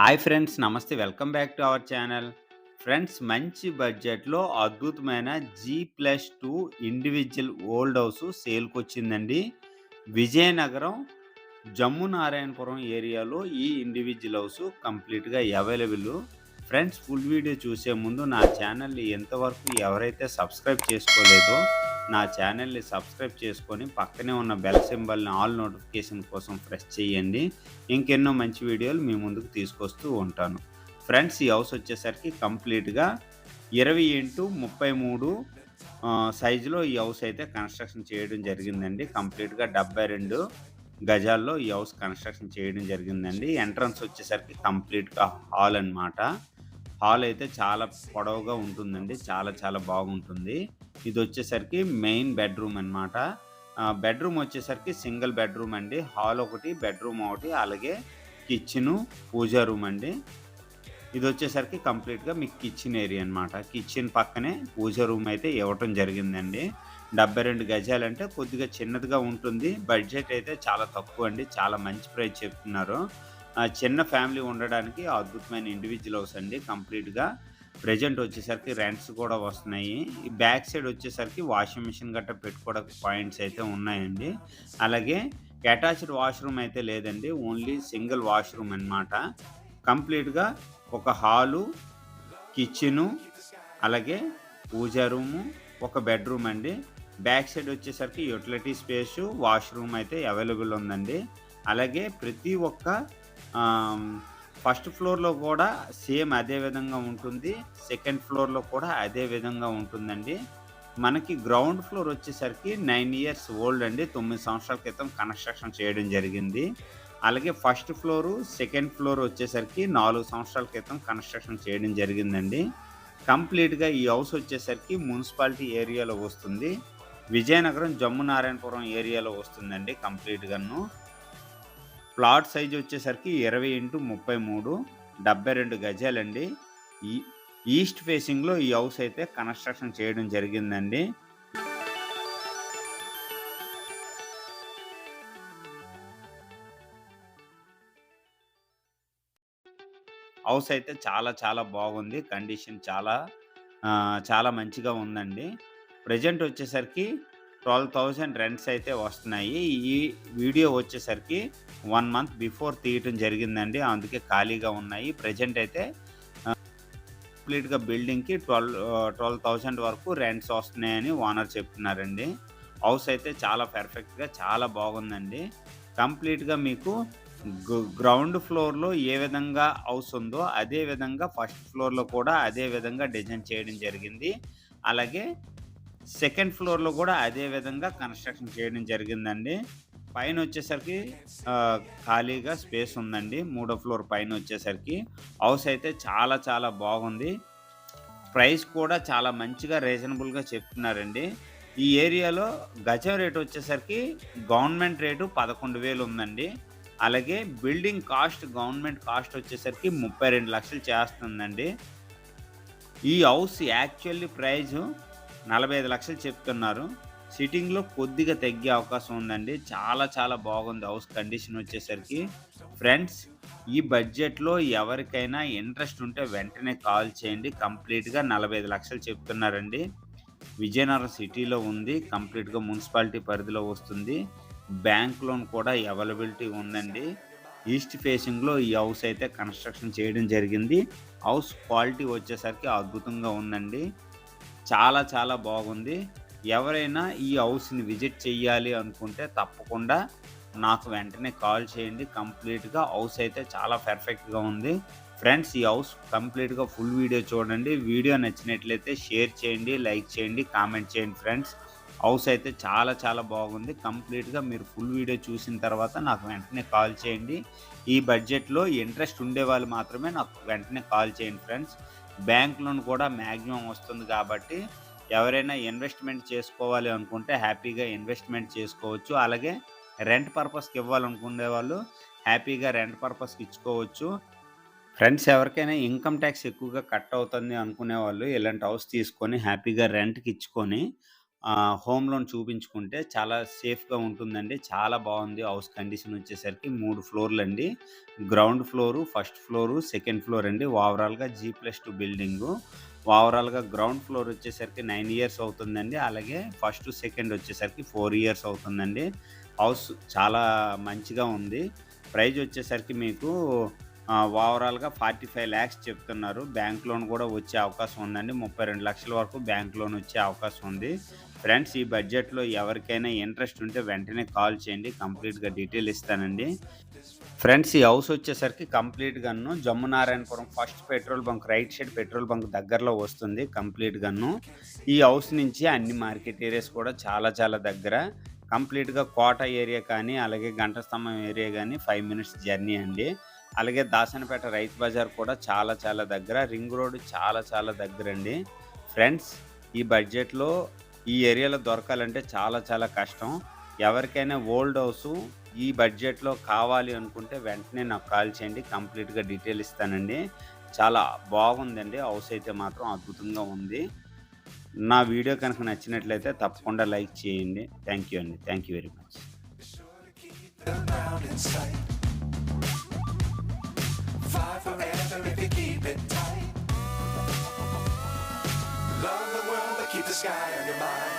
Hi friends నమస్తే. Welcome back to our channel friends మంచి బడ్జెట్లో అద్భుతమైన G plus two individual old house సేల్కి వచ్చిందండి విజయనగరం జమ్ము నారాయణపురం ఏరియాలో ఈ ఇండివిజువల్ హౌస్ కంప్లీట్గా అవైలబుల్ ఫ్రెండ్స్ ఫుల్ వీడియో చూసే ముందు నా ఛానల్ని ఎంతవరకు ఎవరైతే సబ్స్క్రైబ్ చేసుకోలేదో నా ఛానల్ని సబ్స్క్రైబ్ చేసుకొని పక్కనే ఉన్న బెల్ సింబల్ని ఆల్ నోటిఫికేషన్ కోసం ప్రెస్ చేయండి. ఇంకెన్నో మంచి వీడియోలు మీ ముందుకు తీసుకొస్తూ ఉంటాను. ఫ్రెండ్స్ ఈ హౌస్ వచ్చేసరికి కంప్లీట్గా ఇరవై ఇంటూ ముప్పై మూడు సైజులో ఈ హౌస్ అయితే కన్స్ట్రక్షన్ చేయడం జరిగిందండి. కంప్లీట్గా డెబ్బై రెండు గజాల్లో ఈ హౌస్ కన్స్ట్రక్షన్ చేయడం జరిగిందండి. ఎంట్రన్స్ వచ్చేసరికి కంప్లీట్గా హాల్ అనమాట హాల్ అయితే చాలా పొడవుగా ఉంటుందండి. చాలా చాలా బాగుంటుంది. ఇది వచ్చేసరికి మెయిన్ బెడ్రూమ్ అనమాట బెడ్రూమ్ వచ్చేసరికి సింగిల్ బెడ్రూమ్ అండి. హాల్ ఒకటి బెడ్రూమ్ ఒకటి అలాగే కిచెను పూజా రూమ్ అండి. ఇది వచ్చేసరికి కంప్లీట్గా మీకు కిచెన్ ఏరియా అనమాట కిచెన్ పక్కనే పూజ రూమ్ అయితే ఇవ్వటం జరిగిందండి. డెబ్బై రెండు గజాలంటే కొద్దిగా చిన్నదిగా ఉంటుంది. బడ్జెట్ అయితే చాలా తక్కువ అండి. చాలా మంచి ప్రైస్ చెప్తున్నారు. చిన్న ఫ్యామిలీ ఉండడానికి అద్భుతమైన ఇండివిజువల్ హౌస్ అండి. కంప్లీట్గా ప్రజెంట్ వచ్చేసరికి రెంట్స్ కూడా వస్తున్నాయి. ఈ బ్యాక్ సైడ్ వచ్చేసరికి వాషింగ్ మిషన్ గట్రా పెట్టుకోవడానికి పాయింట్స్ అయితే ఉన్నాయండి. అలాగే అటాచ్డ్ వాష్రూమ్ అయితే లేదండి. ఓన్లీ సింగిల్ వాష్రూమ్ అనమాట కంప్లీట్గా ఒక హాలు కిచెను అలాగే పూజా రూము ఒక బెడ్రూమ్ అండి. బ్యాక్ సైడ్ వచ్చేసరికి యూటిలిటీ స్పేసు వాష్రూమ్ అయితే అవైలబుల్ ఉందండి. అలాగే ప్రతి ఒక్క ఫస్ట్ ఫ్లోర్లో కూడా సేమ్ అదే విధంగా ఉంటుంది. సెకండ్ ఫ్లోర్లో కూడా అదే విధంగా ఉంటుందండి. మనకి గ్రౌండ్ ఫ్లోర్ వచ్చేసరికి నైన్ ఇయర్స్ ఓల్డ్ అండి. తొమ్మిది సంవత్సరాల క్రితం కన్స్ట్రక్షన్ చేయడం జరిగింది. అలాగే ఫస్ట్ ఫ్లోరు సెకండ్ ఫ్లోర్ వచ్చేసరికి నాలుగు సంవత్సరాల క్రితం కన్స్ట్రక్షన్ చేయడం జరిగిందండి. కంప్లీట్గా ఈ హౌస్ వచ్చేసరికి మున్సిపాలిటీ ఏరియాలో వస్తుంది. విజయనగరం జమ్ము నారాయణపురం ఏరియాలో వస్తుందండి కంప్లీట్గాను. ప్లాట్ సైజ్ వచ్చేసరికి ఇరవై ఇంటూ ముప్పై మూడు డెబ్బై రెండు గజాలండి. ఈ ఈస్ట్ ఫేసింగ్లో ఈ హౌస్ అయితే కన్స్ట్రక్షన్ చేయడం జరిగిందండి. హౌస్ అయితే చాలా చాలా బాగుంది. కండిషన్ చాలా చాలా మంచిగా ఉందండి. ప్రజెంట్ వచ్చేసరికి ట్వెల్వ్ థౌజండ్ రెంట్స్ అయితే వస్తున్నాయి. ఈ వీడియో వచ్చేసరికి వన్ మంత్ బిఫోర్ తీయటం జరిగిందండి. అందుకే ఖాళీగా ఉన్నాయి. ప్రజెంట్ అయితే కంప్లీట్గా బిల్డింగ్కి ట్వెల్వ్ ట్వెల్వ్ థౌజండ్ వరకు రెంట్స్ వస్తున్నాయని ఓనర్ చెప్తున్నారండి. హౌస్ అయితే చాలా పర్ఫెక్ట్గా చాలా బాగుందండి. కంప్లీట్గా మీకు గ్రౌండ్ ఫ్లోర్లో ఏ విధంగా హౌస్ ఉందో అదే విధంగా ఫస్ట్ ఫ్లోర్లో కూడా అదే విధంగా డిజైన్ చేయడం జరిగింది. అలాగే సెకండ్ ఫ్లోర్లో కూడా అదే విధంగా కన్స్ట్రక్షన్ చేయడం జరిగిందండి. పైన వచ్చేసరికి ఖాళీగా స్పేస్ ఉందండి. మూడో ఫ్లోర్ పైన వచ్చేసరికి. హౌస్ అయితే చాలా చాలా బాగుంది. ప్రైస్ కూడా చాలా మంచిగా రీజనబుల్గా చెప్తున్నారండి. ఈ ఏరియాలో గజం రేటు వచ్చేసరికి గవర్నమెంట్ రేటు పదకొండు వేలు ఉందండి. అలాగే బిల్డింగ్ కాస్ట్ గవర్నమెంట్ కాస్ట్ వచ్చేసరికి ముప్పై రెండు లక్షలు చేస్తుందండి. ఈ హౌస్ యాక్చువల్లీ ప్రైజు నలభై ఐదు లక్షలు చెప్తున్నారు. సిట్టింగ్లో కొద్దిగా తగ్గే అవకాశం ఉందండి. చాలా చాలా బాగుంది హౌస్ కండిషన్ వచ్చేసరికి. ఫ్రెండ్స్ ఈ బడ్జెట్లో ఎవరికైనా ఇంట్రెస్ట్ ఉంటే వెంటనే కాల్ చేయండి. కంప్లీట్గా నలభై ఐదు లక్షలు చెప్తున్నారండి. విజయనగరం సిటీలో ఉంది. కంప్లీట్గా మున్సిపాలిటీ పరిధిలో వస్తుంది. బ్యాంక్ లోన్ కూడా అవైలబిలిటీ ఉందండి. ఈస్ట్ ఫేసింగ్లో ఈ హౌస్ అయితే కన్స్ట్రక్షన్ చేయడం జరిగింది. హౌస్ క్వాలిటీ వచ్చేసరికి అద్భుతంగా ఉందండి. చాలా చాలా బాగుంది. ఎవరైనా ఈ హౌస్ని విజిట్ చేయాలి అనుకుంటే తప్పకుండా నాకు వెంటనే కాల్ చేయండి. కంప్లీట్గా హౌస్ అయితే చాలా పర్ఫెక్ట్గా ఉంది. ఫ్రెండ్స్ ఈ హౌస్ కంప్లీట్గా ఫుల్ వీడియో చూడండి. వీడియో నచ్చినట్లయితే షేర్ చేయండి లైక్ చేయండి కామెంట్ చేయండి ఫ్రెండ్స్. హౌస్ అయితే చాలా చాలా బాగుంది. కంప్లీట్గా మీరు ఫుల్ వీడియో చూసిన తర్వాత నాకు వెంటనే కాల్ చేయండి. ఈ బడ్జెట్లో ఇంట్రెస్ట్ ఉండే వాళ్ళు మాత్రమే నాకు వెంటనే కాల్ చేయండి ఫ్రెండ్స్. బ్యాంక్ లోన్ కూడా మ్యాక్సిమం వస్తుంది కాబట్టి ఎవరైనా ఇన్వెస్ట్మెంట్ చేసుకోవాలి అనుకుంటే హ్యాపీగా ఇన్వెస్ట్మెంట్ చేసుకోవచ్చు. అలాగే రెంట్ పర్పస్కి ఇవ్వాలనుకునే వాళ్ళు హ్యాపీగా రెంట్ పర్పస్కి ఇచ్చుకోవచ్చు. ఫ్రెండ్స్ ఎవరికైనా ఇన్కమ్ ట్యాక్స్ ఎక్కువగా కట్ అవుతుంది అనుకునే వాళ్ళు ఇలాంటి హౌస్ తీసుకొని హ్యాపీగా రెంట్కి ఇచ్చుకొని హోమ్ లోన్ చూపించుకుంటే చాలా సేఫ్‌గా ఉంటుందండి. చాలా బాగుంది హౌస్ కండిషన్ వచ్చేసరికి మూడు ఫ్లోర్లు అండి ground floor, first floor, second floor అండి. ఓవరాల్‌గా జీ ప్లస్ టూ బిల్డింగు. ఓవరాల్‌గా గ్రౌండ్ ఫ్లోర్ వచ్చేసరికి నైన్ ఇయర్స్ అవుతుందండి. అలాగే ఫస్ట్, సెకండ్ వచ్చేసరికి ఫోర్ ఇయర్స్ అవుతుందండి. హౌస్ చాలా మంచిగా ఉంది. ప్రైజ్ వచ్చేసరికి మీకు ఓవరాల్గా ఫార్టీ ఫైవ్ ల్యాక్స్ చెప్తున్నారు. బ్యాంక్ లోన్ కూడా వచ్చే అవకాశం ఉందండి. 32,00,000 వరకు బ్యాంక్ లోన్ వచ్చే అవకాశం ఉంది. ఫ్రెండ్స్ ఈ బడ్జెట్‌లో ఎవరికైనా ఇంట్రెస్ట్ ఉంటే వెంటనే కాల్ చేయండి. కంప్లీట్‌గా డీటెయిల్ ఇస్తానండి. ఫ్రెండ్స్ ఈ హౌస్ వచ్చేసరికి కంప్లీట్‌గాను Jammunarayanapuram first petrol bunk right side petrol bunk దగ్గరలో వస్తుంది కంప్లీట్‌గాను. ఈ హౌస్ నుంచి అన్ని మార్కెట్ ఏరియాస్ కూడా చాలా చాలా దగ్గర. కంప్లీట్‌గా కోట ఏరియా కానీ, అలాగే గంట స్తంభం ఏరియా కానీ ఫైవ్ మినిట్స్ జర్నీ అండి. అలాగే దాసనపేట రైతు బజార్ కూడా చాలా చాలా దగ్గర. రింగ్ రోడ్ చాలా చాలా దగ్గర అండి ఫ్రెండ్స్ ఈ బడ్జెట్‌లో ఈ ఏరియాలో దొరకాలంటే చాలా చాలా కష్టం. ఎవరికైనా ఓల్డ్ హౌస్ ఈ బడ్జెట్‌లో కావాలి అనుకుంటే వెంటనే నాకు కాల్ చేయండి. కంప్లీట్‌గా డీటెయిల్ ఇస్తానండి. చాలా బాగుందండి. హౌస్ అయితే మాత్రం అద్భుతంగా ఉంది. నా వీడియో కనుక నచ్చినట్లయితే తప్పకుండా లైక్ చేయండి. థ్యాంక్ యూ అండి. Thank you very much. Five forever if you keep it tight. sky on your mind.